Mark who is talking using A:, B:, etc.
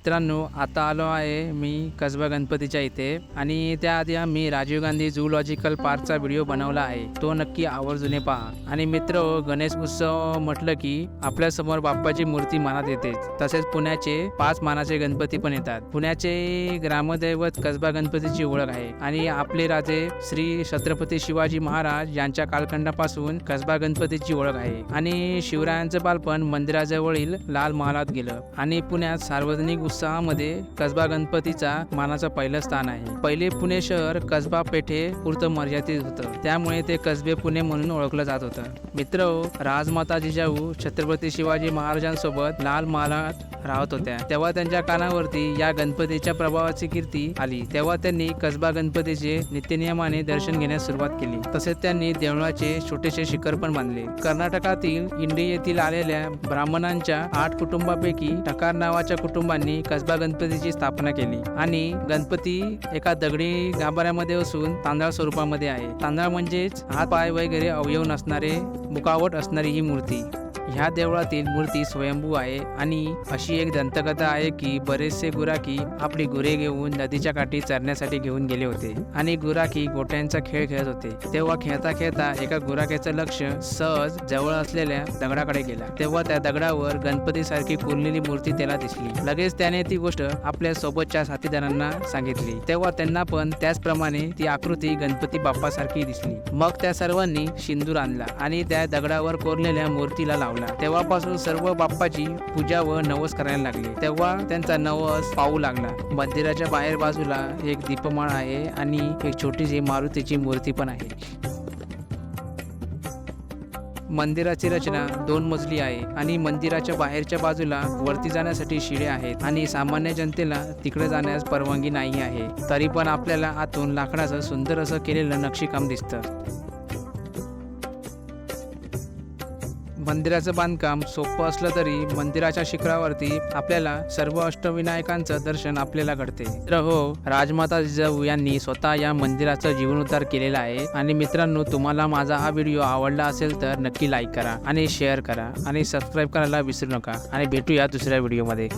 A: मित्रांनो आता आलो आहे मी कसबा गणपतीच्या इथे. आणि त्याआधी मी राजीव गांधी झुलॉजिकल पार्कचा व्हिडिओ बनवला आहे. तो नक्की आवर्जूने पहा. आणि मित्र गणेश उत्सव म्हटलं की आपल्यासमोर बाप्पाची मूर्ती मानात येते. तसेच पुण्याचे पाच मानाचे गणपती पण येतात. पुण्याचे ग्रामदैवत कसबा गणपतीची ओळख आहे. आणि आपले राजे श्री छत्रपती शिवाजी महाराज यांच्या कालखंडापासून कसबा गणपतीची ओळख आहे. आणि शिवरायांचं बालपण मंदिराजवळील लाल महालात गेलं. आणि पुण्यात सार्वजनिक उत्साहामध्ये कसबा गणपतीचा मानाचा पहिलं स्थान आहे. पहिले पुणे शहर कसबा पेठे पुरतं मर्यादित होतं. त्यामुळे ते कसबे पुणे म्हणून ओळखलं जात होतं. मित्र हो, राजमाता जिजाऊ हो, छत्रपती शिवाजी महाराजांसोबत लाल महालात राहत होत्या. तेव्हा त्यांच्या कानावरती या गणपतीच्या प्रभावाची कीर्ती आली. तेव्हा त्यांनी कसबा गणपतीचे नित्यनियमाने दर्शन घेण्यास सुरुवात केली. तसेच त्यांनी देवळाचे छोटेसे शिखर पण बांधले. कर्नाटकातील इंडी येथील आलेल्या ब्राह्मणांच्या आठ कुटुंबापैकी टकार नावाच्या कुटुंबांनी कसबा गणपतीची स्थापना केली. आणि गणपती एका दगडी गाभाऱ्यामध्ये असून तांदळा स्वरूपामध्ये आहे. तांदळा म्हणजेच हात पाय वगैरे अवयव नसणारे मुकावट असणारी ही मूर्ती. ह्या देवळातील मूर्ती स्वयंभू आहे आणि अशी एक दंतकथा आहे की बरेचसे गुराखी आपली गुरे घेऊन नदीच्या काठी चरण्यासाठी घेऊन गेले होते. आणि गुराखी गोट्यांचा खेळ खेळत होते. तेव्हा खेळता खेळता एका गुराख्याचं लक्ष सहज जवळ असलेल्या दगडाकडे गेला. तेव्हा त्या दगडावर गणपती सारखी फुललेली मूर्ती त्याला दिसली. लगेच त्याने ती गोष्ट आपल्या सोबतच्या साथीदारांना सांगितली. तेव्हा त्यांना पण त्याचप्रमाणे ती आकृती गणपती बाप्पासारखी दिसली. मग त्या सर्वांनी सिंदूर आणला आणि त्या दगडावर कोरलेल्या मूर्तीला लावला. तेव्हापासून सर्व बाप्पाची पूजा व नवस करायला लागले. तेव्हा त्यांचा नवस पाहू लागला. मंदिराच्या बाहेर बाजूला एक दीपमाळ आहे आणि एक छोटीशी मारुतीची मूर्ती पण आहे. मंदिराची रचना दोन मजली आहे आणि मंदिराच्या बाहेरच्या बाजूला वरती जाण्यासाठी शिडे आहेत आणि सामान्य जनतेला तिकडे जाण्यास परवानगी नाही आहे. तरी पण आपल्याला आतून लाकडाचं सुंदर असं केलेलं नक्षीकाम दिसतं. मंदिराचं बांधकाम सोपं असलं तरी मंदिराच्या शिखरावरती आपल्याला सर्व अष्टविनायकांचं दर्शन आपल्याला घडते. तर हो राजमाता जिजाऊ यांनी स्वतः या मंदिराचा जीवनोद्धार केलेला आहे. आणि मित्रांनो तुम्हाला माझा हा व्हिडिओ आवडला असेल तर नक्की लाईक करा आणि शेअर करा. आणि सबस्क्राईब करायला विसरू नका. आणि भेटूया दुसऱ्या व्हिडिओमध्ये.